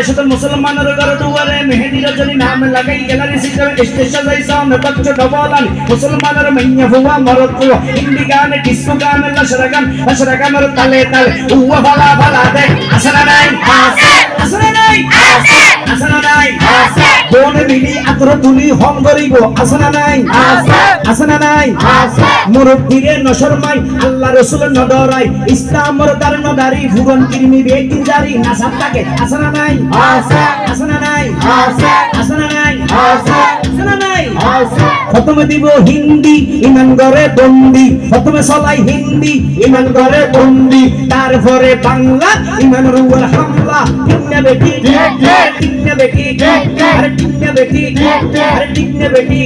দেশত মুসলমানের ঘর দুয়ারে মেহেদি রজনী নাম লাগাই গ্যালারি সিস্টেম স্টেশন যাইছাম বচ্চ ডবলান মুসলমানের মাইয়া হুয়া মরত হিন্দি গান ডিস্কো গান লশরা গান লশরা গানের তালে তালে। হুয়া ভালা ভালা দেখ আসনা নাই? আতর তুলি হম করিব। আসনা নাই? আসনা নাই? মুরব্বীরে নশরমাই আল্লাহ রসুল নডরাই ইসলামর দার নদারি ভুবন কিরমি বেকিন জারি নাসাব তাকে আসনা নাই? আসনা নাই? আসনা নাই? আসনা নাই? প্রথমে দিব হিন্দি ইমান গরে বন্দি। প্রথমে সলাই হিন্দি ইমান গরে বন্দি। তারপরে বাংলা ইমান রুয়ার হামলা। বেটি? টিন্না বেটি बेटी हर टिंग बेटी हर टिंग बेटी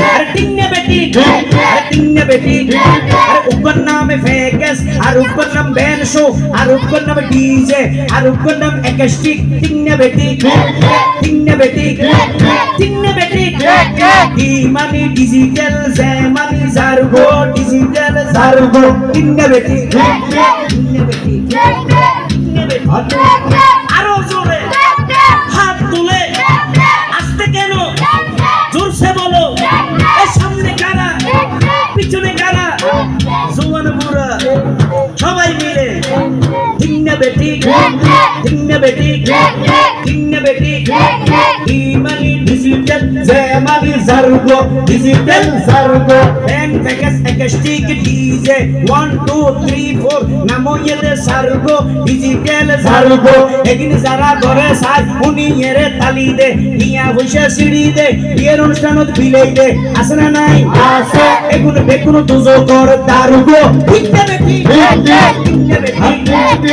हर टिंग बेटी हर टिंग बेटी हर ऊपर नाम फेकस हर ऊपर नाम बैन शो हर ऊपर नाम डीजे हर ऊपर नाम एकस्टिक टिंग बेटी टिंग बेटी टिंग बेटी डी मनी डिजिटल से मनी जारगो डिजिटल जारगो टिंग बेटी टिंग बेटी टिंग बेटी বেটি তিন্না বেটি তিন্না বেটি ইমানি ডিজিটাল জেমানি জারগো ডিজিটাল জারগো ব্যান প্যাকেজ একাস্টিক ডিজে 1 2 3 4 নামো এলে সারগো ডিজিটাল জারগো এগিন যারা ঘরে সাজ উনি এরে তালি দে নিয়া বসে সিঁড়ি দে বিয়ের অনুষ্ঠানত বিলেই দে আছে না নাই আছে এগুলো বেগুনো তুজো কর দারুগো ঠিক বেটি ঠিক